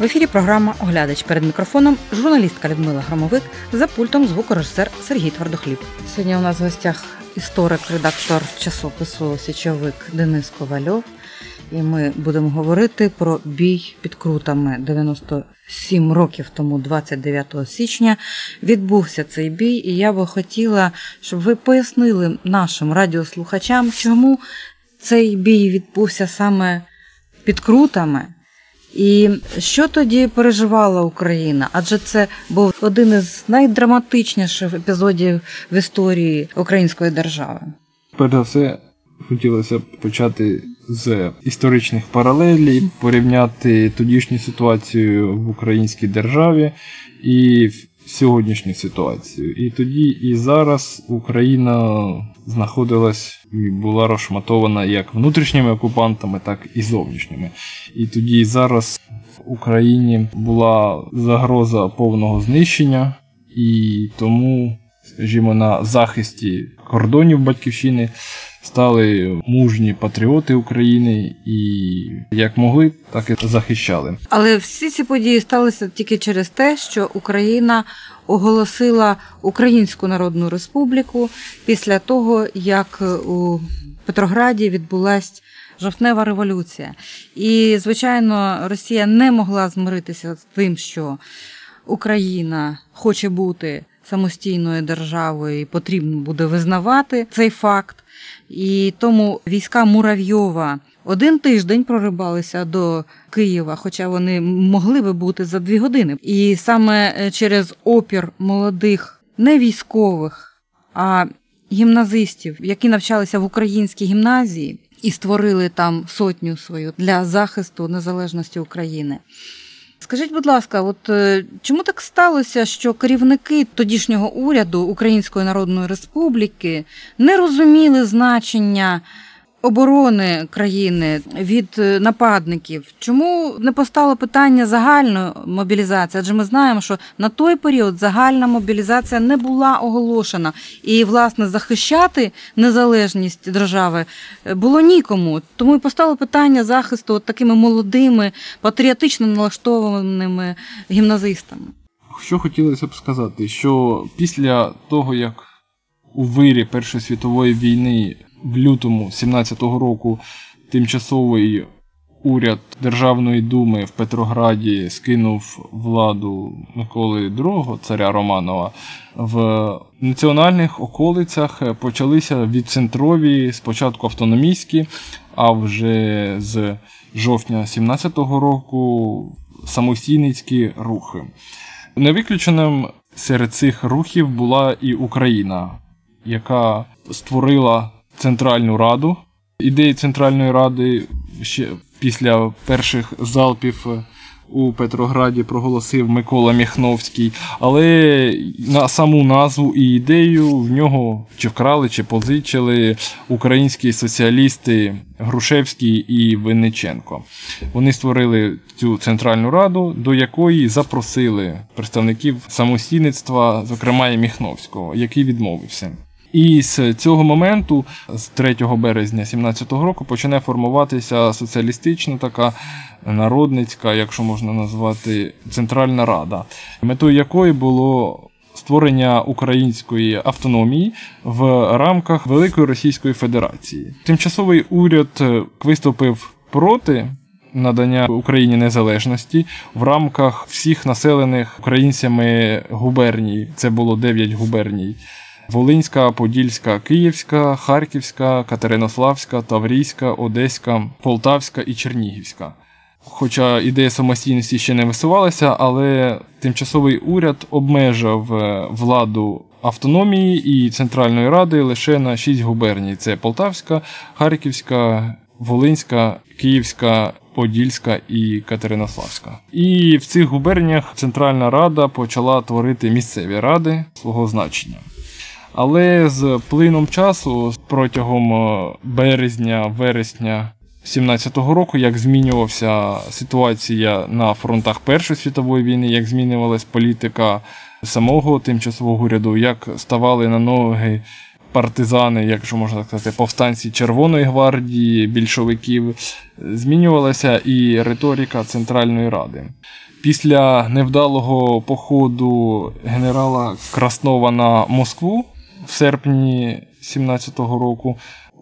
В ефірі програма Оглядач перед мікрофоном журналістка Людмила Громовик за пультом звукорежисер Сергій Твердохліб. Сьогодні у нас в гостях історик, редактор часопису Січовик Денис Ковальов. І ми будемо говорити про бій під крутами 97 років тому, 29 січня, відбувся цей бій, і я би хотіла, щоб ви пояснили нашим радіослухачам, чому цей бій відбувся саме під крутами. І що тоді переживала Україна? Адже це був один із найдраматичніших епізодів в історії української держави. Перш за все, хотілося б почати з історичних паралелей, порівняти тодішню ситуацію в українській державі і сьогоднішню ситуацію. І тоді, і зараз Україна знаходилась і була розшматована як внутрішніми окупантами, так і зовнішніми. І тоді і зараз Україні була загроза повного знищення, і тому, скажімо, на захисті кордонів Батьківщини стали мужні патріоти України і як могли, так і захищали. Але всі ці події сталися тільки через те, що Україна оголосила Українську Народну Республіку після того, як у Петрограді відбулась жовтнева революція. І, звичайно, Росія не могла змиритися з тим, що Україна хоче бути самостійною державою і потрібно буде визнавати цей факт. І тому війська Муравйова один тиждень прорибалися до Києва, хоча вони могли би бути за дві години. І саме е, через опір молодих не військових, а гімназистів, які навчалися в українській гімназії і створили там сотню свою для захисту незалежності України. Скажіть, будь ласка, от е, чому так сталося, що керівники тодішнього уряду Української Народної Республіки не розуміли значення оборони країни від е, нападників? Чому не постало питання загальної мобілізації? Адже ми знаємо, що на той період загальна мобілізація не була оголошена, і власне захищати незалежність держави е, було нікому. Тому і постало питання захисту от такими молодими патріотично налаштованими гімназистами. Що хотілося б сказати, що після того як у вирі Першої світової війни в лютому 17-го року тимчасовий уряд Державної думи в Петрограді скинув владу Миколи II, царя Романова. В національних околицях почалися відцентрові, спочатку автономійські, а вже з жовтня 17-го року самостійницькі рухи. Невиключеним серед цих рухів була і Україна, яка створила Центральну Раду. Ідеї Центральної Ради ще після перших залпів у Петрограді проголосив Микола Міхновський, але на саму назву і ідею в нього чи вкрали, чи позичили українські соціалісти Грушевський і Винниченко. Вони створили цю Центральну Раду, до якої запросили представників самостійництва, зокрема і Міхновського, який відмовився. І з цього моменту, з 3 березня 17-го року, почне формуватися соціалістична така народницька, якщо можна назвати, Центральна Рада, метою якої було створення української автономії в рамках Великої Російської Федерації. Тимчасовий уряд виступив проти. Надання Україні незалежності в рамках всіх населених українцями губерній. Це було 9 губерній. Волинська, Подільська, Київська, Харківська, Катеринославська, Таврійська, Одеська, Полтавська і Чернігівська. Хоча ідея самостійності ще не висувалася, але тимчасовий уряд обмежив е, владу автономії і Центральної Ради лише на шість губерній: це Полтавська, Харківська, Волинська, Київська, Подільська і Катеринославська. І в цих губерніях Центральна Рада почала творити місцеві ради свого значення. Але з плином часу протягом е, березня-вересня 17-го року, як змінювався ситуація на фронтах Першої світової війни, як змінювалась політика самого тимчасового уряду, як ставали на ноги партизани, якщо можна сказати, повстанці Червоної гвардії, більшовиків, змінювалася і риторика Центральної Ради. Після невдалого походу генерала Краснова на Москву в серпні 17-го року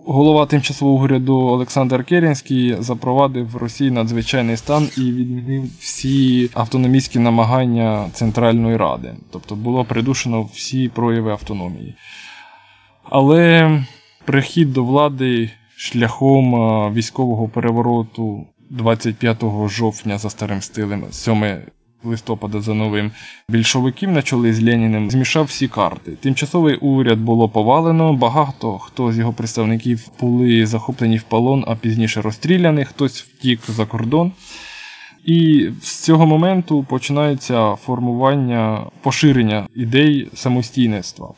голова тимчасового уряду Олександр Керенський запровадив в Росії надзвичайний стан і відмінив всі автономістські намагання Центральної Ради. Тобто було придушено всі прояви автономії. Але прихід до влади шляхом е, військового перевороту 25 жовтня за старим стилем, 7 листопада за новим більшовиків на чолі з Леніним змішав всі карти. Тимчасовий уряд було повалено. Багато хто з його представників були захоплені в полон, а пізніше розстріляні, хтось втік за кордон. І з цього моменту починається формування поширення ідей самостійництва.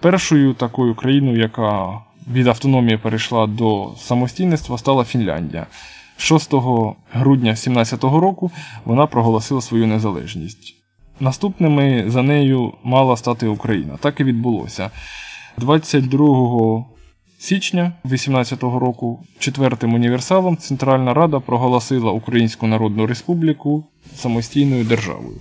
Першою такою країною, яка від автономії перейшла до самостійництва, стала Фінляндія. 6 грудня 17 року вона проголосила свою незалежність. Наступними за нею мала стати Україна. Так і відбулося. 22 січня 18 року четвертим універсалом Центральна Рада проголосила Українську Народну Республіку самостійною державою.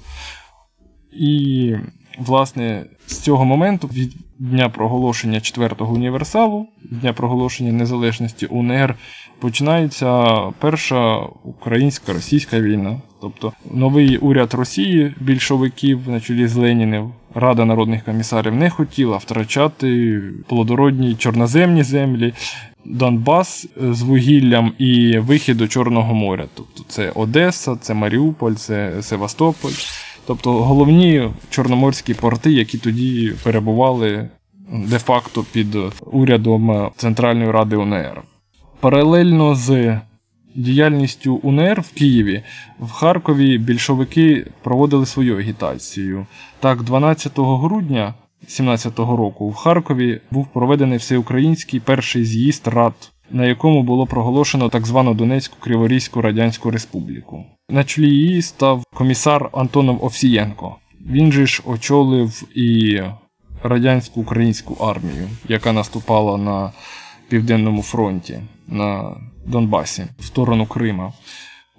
І, власне, з цього моменту, від дня проголошення четвертого універсалу, дня проголошення незалежності УНР, починається перша українська російська війна. Тобто новий уряд Росії, більшовиків на чолі з Леніним, Рада народних комісарів не хотіла втрачати плодородні чорноземні землі, Донбас з вугіллям і вихід до Чорного моря. Тобто це Одеса, це Маріуполь, це Севастополь. Тобто головні чорноморські порти, які тоді перебували де-факто під урядом Центральної Ради УНР. Паралельно з діяльністю УНР в Києві в Харкові більшовики проводили свою агітацію. Так, 12 грудня 17-го року в Харкові був проведений всеукраїнський перший з'їзд рад, на якому було проголошено так звану Донецьку Криворізьку Радянську Республіку. На чолі її став комісар Антонов Овсієнко. Він же ж очолив і радянську українську армію, яка наступала на південному фронті на Донбасі в сторону Крима.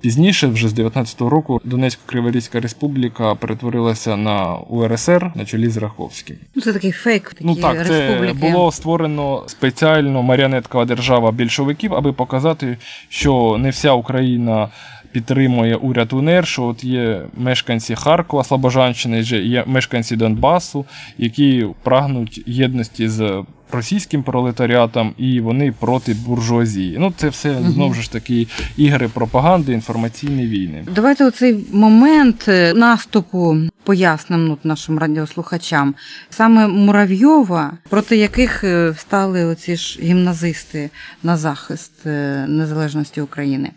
Пізніше, вже з 19-го року, Донецько-Криворізька Республіка перетворилася на УРСР на чолі з Раховським. Ну, це такий фейк. Такі Ну так, це республіки. було створено спеціально маріонеткова держава більшовиків, аби показати, що не вся Україна підтримує уряд УНР, що от є мешканці Харкова, Слобожанщини, є мешканці Донбасу, які прагнуть єдності з російським пролетаріатом, і вони проти буржуазії. Ну, це все знову ж таки ігри пропаганди, інформаційні війни. Давайте оцей момент е, наступу пояснимо нашим радіослухачам. Саме Муравйова, проти яких е, встали оці ж гімназисти на захист е, незалежності України.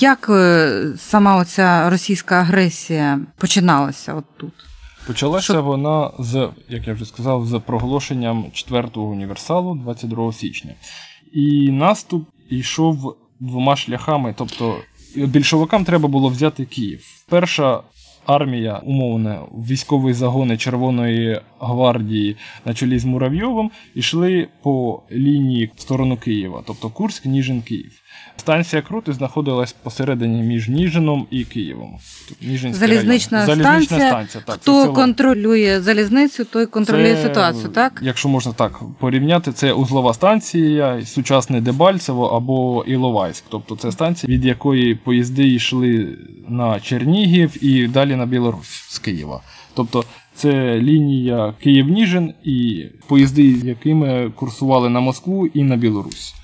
Як сама оця російська агресія починалася от тут? Почалася Що- вона з, як я вже сказав, з проголошенням четвертого універсалу 22 січня. І наступ йшов двома шляхами. Тобто більшовикам треба було взяти Київ. Перша армія, умовне, військові загони Червоної гвардії на чолі з Муравйовим йшли по лінії в сторону Києва, тобто Курськ, Ніжин, Київ. Станція Крути знаходилась посередині між Ніжином і Києвом. Ніжинський Залізнична станція. Станція. Так, це Хто село. контролює залізницю, той контролює Це, ситуацію, так? Якщо можна так порівняти, це узлова станція, сучасне Дебальцево або Іловайськ. Тобто це станція, від якої поїзди йшли на Чернігів і далі на Білорусь з Києва. Тобто це лінія Київ-Ніжин і поїзди, якими курсували на Москву і на Білорусь.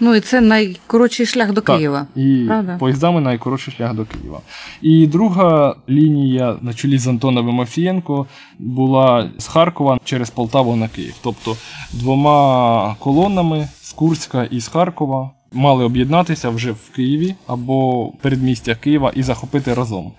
Ну і це найкоротший шлях до Так, Києва. І Правда? поїздами найкоротший шлях до Києва. І друга лінія на чолі з Антоновим Овсієнко була з Харкова через Полтаву на Київ. Тобто двома колонами з Курська і з Харкова мали об'єднатися вже в Києві або в передмістях Києва і захопити разом.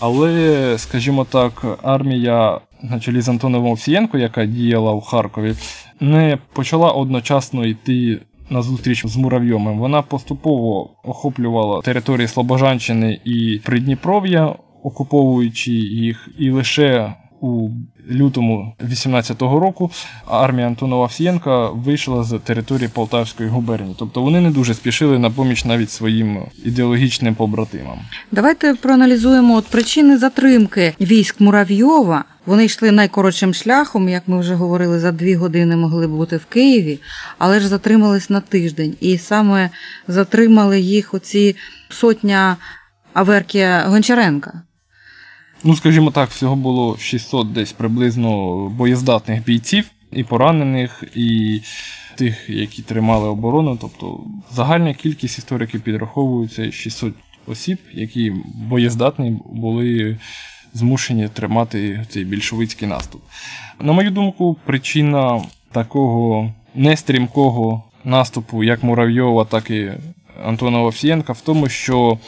Але, скажімо так, армія на чолі з Антоновим Овсієнко, яка діяла в Харкові, не почала одночасно йти на зустріч з Муравйомим. Вона поступово охоплювала території Слобожанщини і Придніпров'я, окуповуючи їх, і лише у лютому 18-го року армія Антонова Овсієнка вийшла з території Полтавської губернії. Тобто вони не дуже спішили на поміч навіть своїм ідеологічним побратимам. Давайте проаналізуємо от причини затримки військ Муравйова. Вони йшли найкоротшим шляхом, як ми вже говорили, за дві години могли бути в Києві, але ж затримались на тиждень. І саме затримали їх оці сотня Аверкія Гончаренка. Ну, скажімо так, всього було 600 десь приблизно боєздатних бійців, і поранених, і тих, які тримали оборону. Тобто загальна кількість істориків підраховується 600 осіб, які боєздатні були змушені тримати цей більшовицький наступ. На мою думку, причина такого нестрімкого наступу, як Муравйова, так і Антона Овсієнка, в тому, що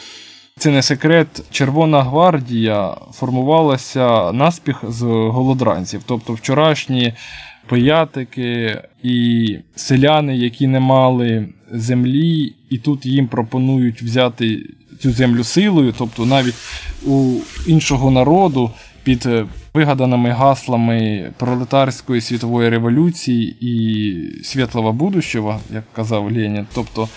це не секрет. Червона гвардія формувалася наспіх з голодранців. Тобто вчорашні пиятики і селяни, які не мали землі, і тут їм пропонують взяти цю землю силою, тобто навіть у іншого народу під е, вигаданими гаслами пролетарської світової революції і світлого будущого, як казав Ленін. Тобто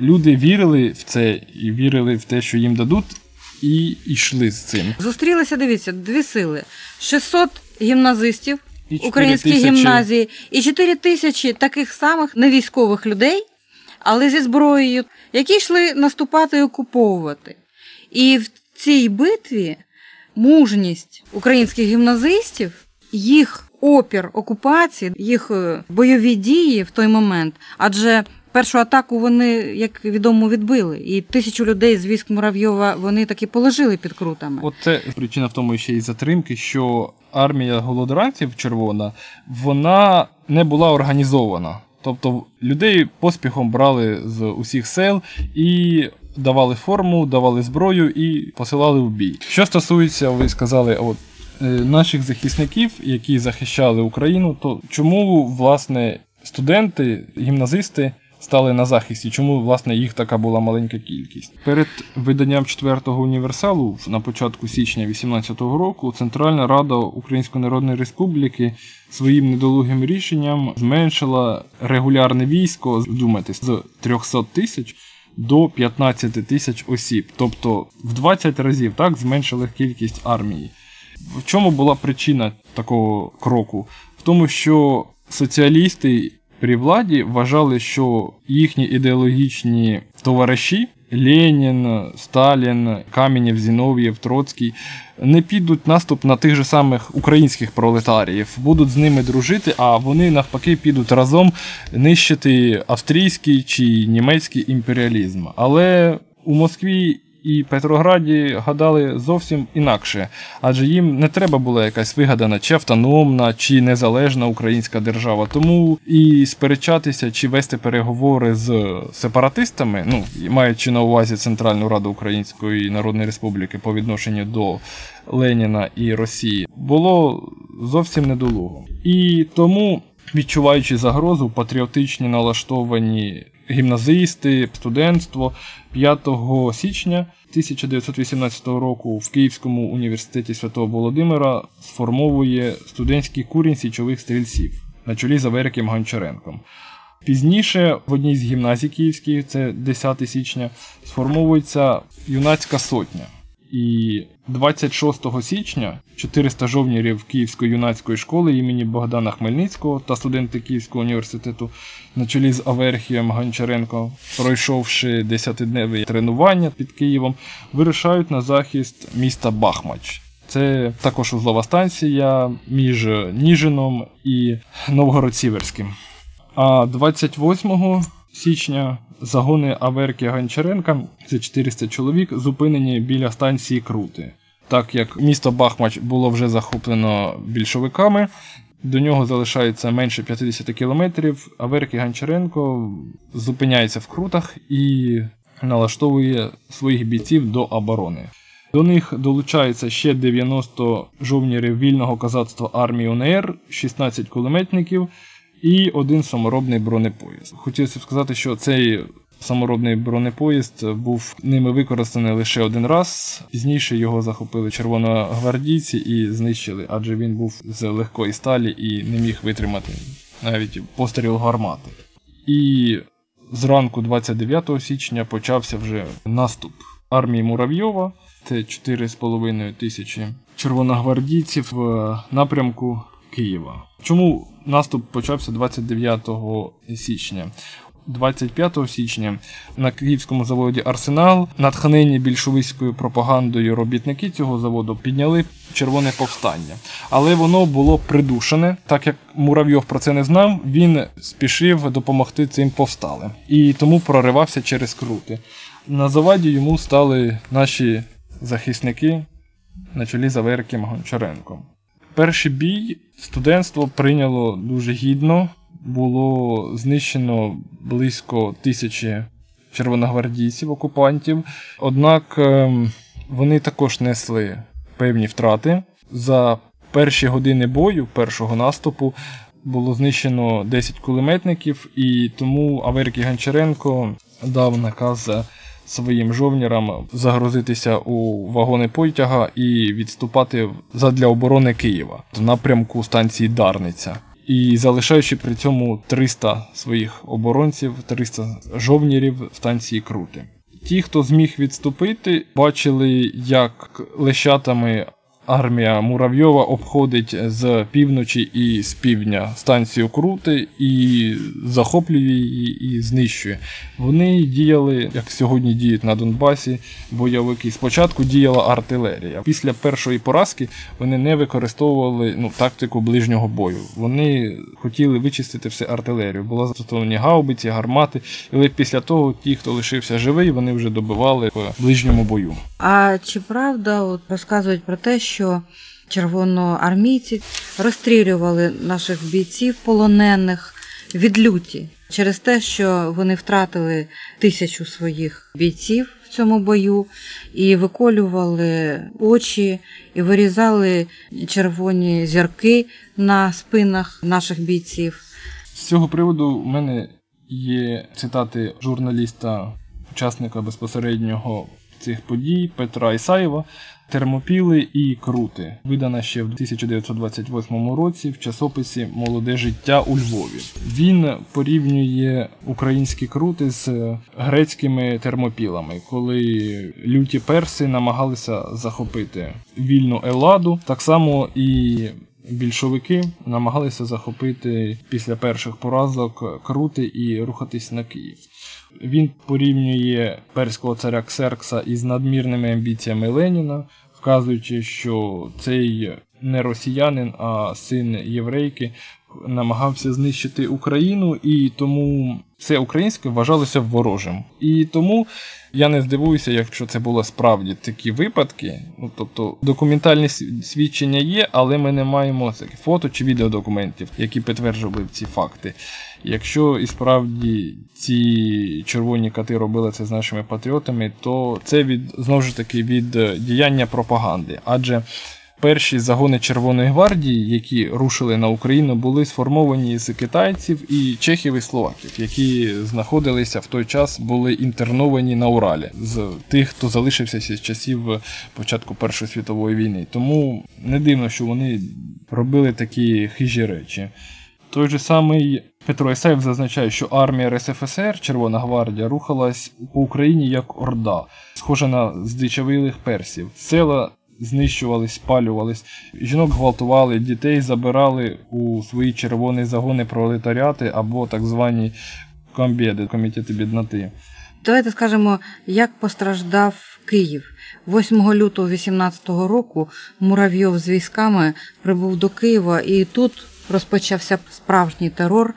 люди вірили в це і вірили в те, що їм дадуть, і йшли з цим. Зустрілися, дивіться, дві сили: 600 гімназистів І 4 українській гімназії і 4 тисячі таких самих невійськових людей, але зі зброєю, які йшли наступати і окуповувати. І в цій битві мужність українських гімназистів, їх опір окупації, їх е, бойові дії в той момент, адже першу атаку вони, як відомо, відбили. І тисячу людей з військ Муравйова вони таки положили під крутами. От це причина в тому ще й затримки, що армія голодранців червона вона не була організована. Тобто людей поспіхом брали з усіх сел і давали форму, давали зброю і посилали в бій. Що стосується, ви сказали, от е, наших захисників, які захищали Україну, то чому власне студенти, гімназисти стали на захисті? Чому власне їх така була маленька кількість? Перед виданням четвертого універсалу на початку січня 18-го року Центральна Рада Української Народної Республіки своїм недолугим рішенням зменшила регулярне військо, вдумайтесь, з 300 тисяч до 15 тисяч осіб. Тобто в 20 разів так зменшили кількість армії. В чому була причина такого кроку? В тому, що соціалісти при владі вважали, що їхні ідеологічні товариші Ленін, Сталін, Каменєв, Зінов'єв, Троцький не підуть наступ на тих же самих українських пролетаріїв, будуть з ними дружити, а вони навпаки підуть разом нищити австрійський чи німецький імперіалізм. Але у Москві і Петрограді гадали зовсім інакше, адже їм не треба була якась вигадана чи автономна, чи незалежна українська держава. Тому і сперечатися чи вести переговори з сепаратистами, ну маючи на увазі Центральну Раду Української Народної Республіки по відношенню до Леніна і Росії, було зовсім недолуго. І тому, відчуваючи загрозу, патріотичні налаштовані гімназисти, студентство 5 січня 1918 року в Київському університеті Святого Володимира сформовує студентський курінь січових стрільців на чолі з Авериком Гончаренком. Пізніше в одній з гімназій київських, це 10 січня, сформовується юнацька сотня. І 26 січня 400 жовнірів Київської юнацької школи імені Богдана Хмельницького та студенти Київського університету на чолі з Аверхієм Гончаренко, пройшовши 10-дневі тренування під Києвом, вирушають на захист міста Бахмач. Це також узлова станція між Ніжином і Новгород-Сіверським. А 28 січня загони Аверки Гончаренка, це 400 чоловік, зупинені біля станції Крути. Так як місто Бахмач було вже захоплено більшовиками, до нього залишається менше 50 кілометрів. Аверки Гончаренко зупиняється в крутах і налаштовує своїх бійців до оборони. До них долучається ще 90 жовнірів вільного козацтва армії УНР, 16 кулеметників і один саморобний бронепоїзд. Хотілося б сказати, що цей Саморобний бронепоїзд був ними використаний лише один раз. Пізніше його захопили червоногвардійці і знищили, адже він був з легкої сталі і не міг витримати навіть постріл гармати. І зранку 29 січня почався вже наступ армії Муравйова. Це 4,5 тисячі червоногвардійців в напрямку Києва. Чому наступ почався 29 січня? 25 січня на київському заводі Арсенал, натхнені більшовицькою пропагандою робітники цього заводу підняли червоне повстання. Але воно було придушене, так як Муравйов про це не знав, він спішив допомогти цим повсталим і тому проривався через крути. На заваді йому стали наші захисники на чолі з Аверким Гончаренком. Перший бій студентство прийняло дуже гідно. Було знищено близько тисячі червоногвардійців окупантів. Однак ем, вони також несли певні втрати. За перші години бою, першого наступу, було знищено 10 кулеметників, і тому Аверкій Гончаренко дав наказ своїм жовнірам загрузитися у вагони потяга і відступати задля оборони Києва в напрямку станції Дарниця. І залишаючи при цьому 300 своїх оборонців, 300 жовнірів в станції Крути. Ті, хто зміг відступити, бачили, як лещатами армія Муравйова обходить з півночі і з півдня станцію Крути і захоплює її і знищує. Вони діяли, як сьогодні діють на Донбасі, бойовики. Спочатку діяла артилерія. Після першої поразки вони не використовували ну, тактику ближнього бою. Вони хотіли вичистити все артилерію. Була застосовані гаубиці, гармати. Але після того ті, хто лишився живий, вони вже добивали в ближньому бою. А чи правда от розказують про те, що червоноармійці розстрілювали наших бійців полонених від люті через те, що вони втратили тисячу своїх бійців в цьому бою і виколювали очі, і вирізали червоні зірки на спинах наших бійців. З цього приводу у мене є цитати журналіста, учасника безпосереднього цих подій Петра Ісаєва Термопіли і Крути, видана ще в 1928 році в часописі Молоде життя у Львові. Він порівнює українські крути з грецькими термопілами, коли люті перси намагалися захопити вільну Еладу, так само і більшовики намагалися захопити після перших поразок крути і рухатись на Київ. Він порівнює перського царя Ксеркса із надмірними амбіціями Леніна, вказуючи, що цей не росіянин, а син єврейки намагався знищити Україну, і тому все українське вважалося ворожим. І тому я не здивуюся, якщо це були справді такі випадки. Ну тобто документальні свідчення є, але ми не маємо таких фото чи відеодокументів, які підтверджували ці факти. Якщо і справді ці червоні кати робили це з нашими патріотами, то це від знову ж таки від діяння пропаганди. Адже перші загони Червоної гвардії, які рушили на Україну, були сформовані з китайців і чехів і словаків, які знаходилися в той час, були інтерновані на Уралі з тих, хто залишився з часів початку Першої світової війни. Тому не дивно, що вони робили такі хижі речі. Той же самий Петро Ісаєв зазначає, що армія РСФСР, Червона гвардія, рухалась по Україні як орда, схожа на здичавилих персів. Села знищувались, спалювались, жінок гвалтували, дітей забирали у свої червоні загони пролетаріати або так звані комбєди, комітети бідноти. Давайте скажемо, як постраждав Київ. 8 лютого 18-го року Муравйов з військами прибув до Києва і тут розпочався справжній терор.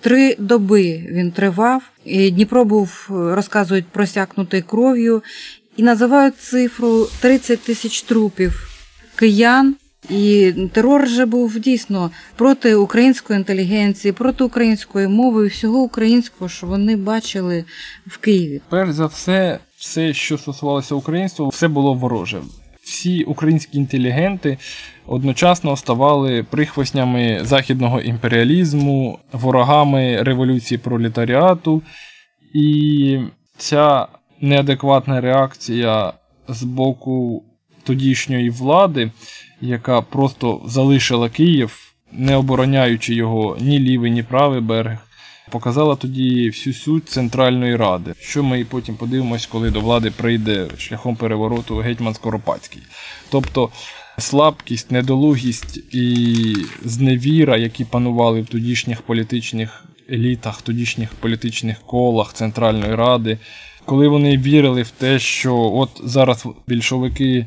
Три доби він тривав. Дніпро був, розказують, просякнутий кров'ю і називають цифру 30 тисяч трупів киян. І терор же був дійсно проти української інтелігенції, проти української мови всього українського, що вони бачили в Києві. Перш за все, все, що стосувалося українства, все було вороже. Всі українські інтелігенти одночасно ставали прихвостнями західного імперіалізму, ворогами революції пролетаріату І ця неадекватна реакція з боку тодішньої влади, яка просто залишила Київ, не обороняючи його ні лівий, ні правий берег, показала тоді всю суть Центральної Ради, що ми і потім подивимось, коли до влади прийде шляхом перевороту гетьман Скоропадський. Тобто слабкість, недолугість і зневіра, які панували в тодішніх політичних елітах, тодішніх політичних колах Центральної Ради, коли вони вірили в те, що от зараз більшовики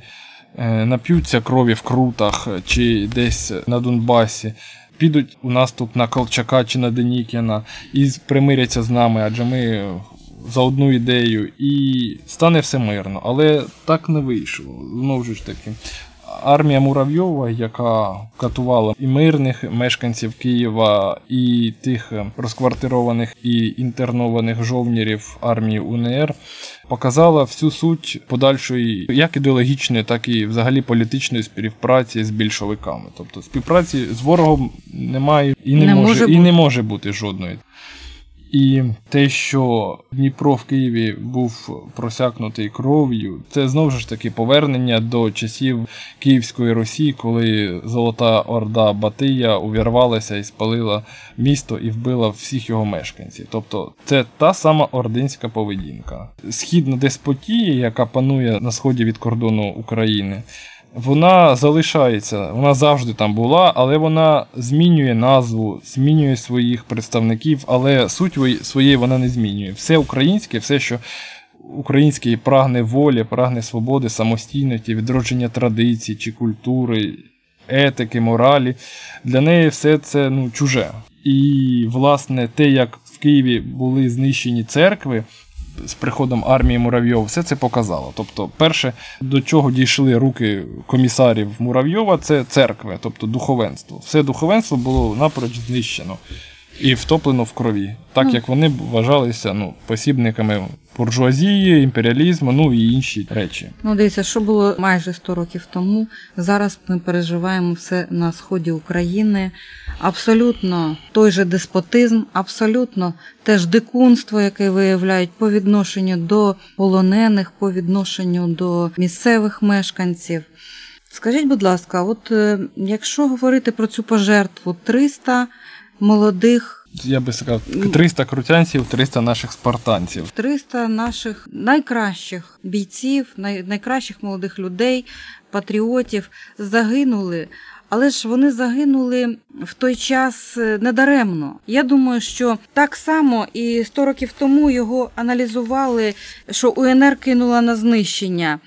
е, нап'ються крові в крутах чи десь на Донбасі. Підуть у наступ на Колчака чи на Денікіна і примиряться з нами, адже ми за одну ідею, і стане все мирно. Але так не вийшло. Знову ж таки, армія Муравйова, яка катувала і мирних мешканців Києва, і тих розквартированих і інтернованих жовнірів армії УНР, показала всю суть подальшої як ідеологічної, так і взагалі політичної співпраці з більшовиками. Тобто співпраці з ворогом немає і не, Не може, може і не може бути жодної. І те, що Дніпро в Києві був просякнутий кров'ю, це знову ж таки повернення до часів Київської Русі, коли Золота Орда Батия увірвалася і спалила місто і вбила всіх його мешканців. Тобто це та сама ординська поведінка. Східна деспотія, яка панує на сході від кордону України, вона залишається, вона завжди там була, але вона змінює назву, змінює своїх представників, але суть своєї вона не змінює. Все українське, все, що українське прагне волі, прагне свободи, самостійності, відродження традицій чи культури, етики, моралі, для неї все це ну, чуже. І, власне, те, як в Києві були знищені церкви, з приходом армії Муравйова, все це показало. Тобто, перше, до чого дійшли руки комісарів Муравйова, це церкви, тобто духовенство. Все духовенство було напроч знищено і втоплено в крові, так Ну. як вони вважалися ну, посібниками буржуазії, імперіалізму, ну і інші речі. Ну, дивіться, що було майже 100 років тому. Зараз ми переживаємо все на сході України. Абсолютно той же деспотизм, абсолютно те ж дикунство, яке виявляють по відношенню до полонених, по відношенню до місцевих мешканців. Скажіть, будь ласка, от е, якщо говорити про цю пожертву 300 молодих Я би сказав, 300 крутянців, 300 наших спартанців. 300 наших найкращих бійців, най, найкращих молодих людей, патріотів загинули. Але ж вони загинули в той час е, недаремно. Я думаю, що так само і 100 років тому його аналізували, що УНР кинула на знищення.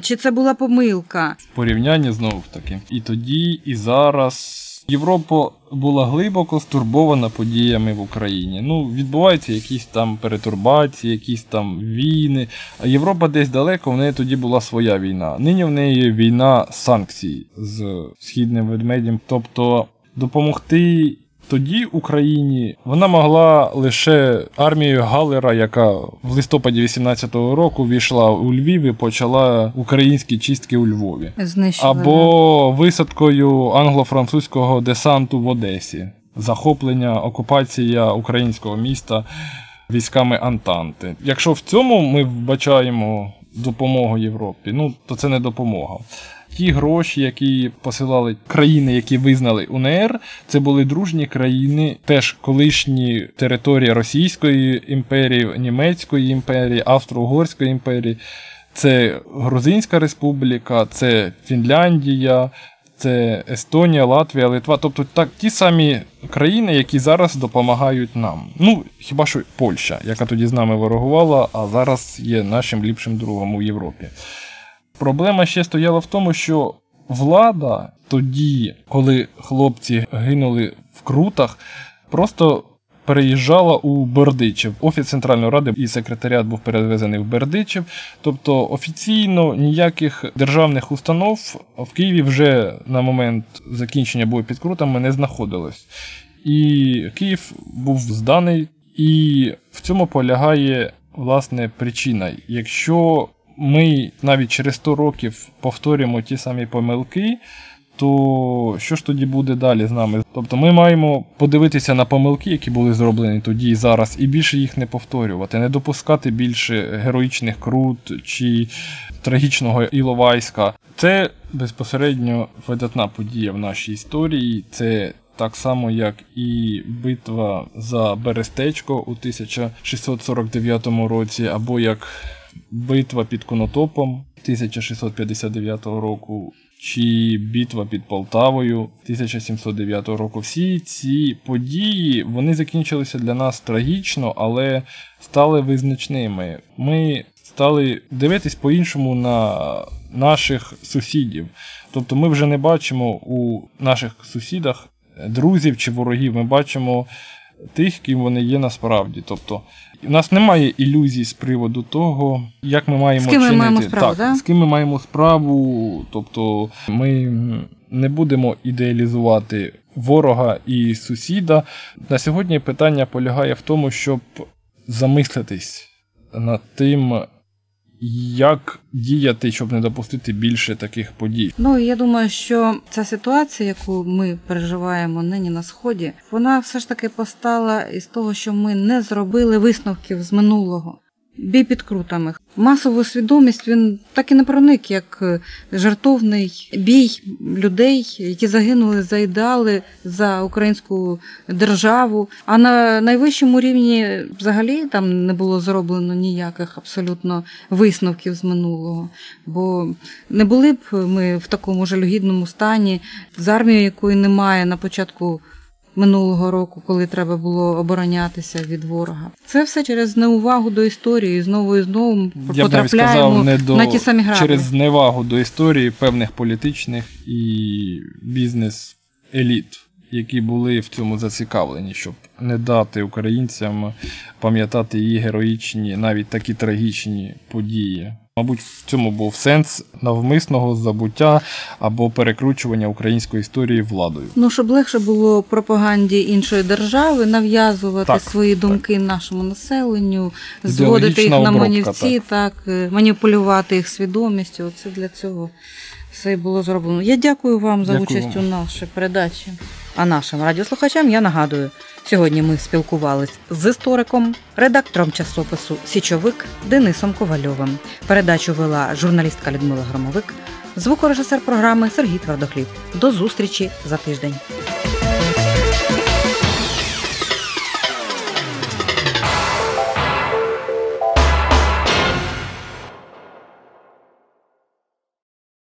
Чи це була помилка? порівняння знову ж таки. І тоді, і зараз. Європа була глибоко стурбована подіями в Україні. Ну, відбуваються якісь там перетурбації, якісь там війни. Європа десь далеко, в неї тоді була своя війна. Нині в неї війна санкцій з східним ведмедем. Тобто допомогти тоді Україні вона могла лише армією Галлера, яка в листопаді 18-го року війшла у Львів і почала українські чистки у Львові. Знищили. Або висадкою англо-французького десанту в Одесі, захоплення, окупація українського міста військами Антанти. Якщо в цьому ми вбачаємо допомогу Європі, ну то це не допомога. Ті гроші, які посилали країни, які визнали УНР, це були дружні країни, теж колишні території Російської імперії, Німецької імперії, Австро-Угорської імперії. Це Грузинська Республіка, це Фінляндія, це Естонія, Латвія, Литва. Тобто так, ті самі країни, які зараз допомагають нам. Ну, хіба що Польща, яка тоді з нами ворогувала, а зараз є нашим ліпшим другом у Європі. Проблема ще стояла в тому, що влада тоді, коли хлопці гинули в крутах, просто переїжджала у Бердичів. Офіс Центральної ради і секретаріат був перевезений в Бердичів. Тобто офіційно ніяких державних установ в Києві вже на момент закінчення бою під крутами не знаходилось. І Київ був зданий, і в цьому полягає власне причина. Якщо ми навіть через 100 років повторюємо ті самі помилки, то що ж тоді буде далі з нами? Тобто ми маємо подивитися на помилки, які були зроблені тоді і зараз, і більше їх не повторювати, не допускати більше героїчних крут чи трагічного Іловайська. Це безпосередньо видатна подія в нашій історії. Це так само, як і битва за Берестечко у 1649 році, або як битва під Конотопом 1659 року, чи битва під Полтавою 1709 року. Всі ці події вони закінчилися для нас трагічно, але стали визначними. Ми стали дивитись по-іншому на наших сусідів. Тобто ми вже не бачимо у наших сусідах друзів чи ворогів, ми бачимо тих, ким вони є насправді. Тобто, у нас немає ілюзій з приводу того, як ми маємо З ким ми чинити. маємо справу, так, да? з ким ми маємо справу. Тобто, ми не будемо ідеалізувати ворога і сусіда. На сьогодні питання полягає в тому, щоб замислитись над тим, як діяти, щоб не допустити більше таких подій. Ну я думаю, що ця ситуація, яку ми переживаємо нині на сході, вона все ж таки постала із того, що ми не зробили висновків з минулого. Бій під крутами. Масову свідомість він так і не проник, як е, жартовний бій людей, які загинули за ідеали за українську державу. А на найвищому рівні взагалі там не було зроблено ніяких абсолютно висновків з минулого. Бо не були б ми в такому жалюгідному стані з армією, якої немає на початку минулого року, коли треба було оборонятися від ворога. Це все через неувагу до історії. Знову і знову Я б навіть потрапляємо сказав, не до на ті самі граблі. через зневагу до історії певних політичних і бізнес-еліт, які були в цьому зацікавлені, щоб не дати українцям пам'ятати її героїчні, навіть такі трагічні події. Мабуть, в цьому був сенс навмисного забуття або перекручування української історії владою. Ну, щоб легше було пропаганді іншої держави нав'язувати Так, свої думки нашому населенню, зводити їх на манівці, так. е, маніпулювати їх свідомістю. Оце для цього все було зроблено. Я дякую вам за Дякую участь вам. у нашій передачі. А нашим радіослухачам я нагадую, сьогодні ми спілкувались з істориком, редактором часопису Січовик Денисом Ковальовим. Передачу вела журналістка Людмила Громовик, звукорежисер програми Сергій Твердохліб. До зустрічі за тиждень.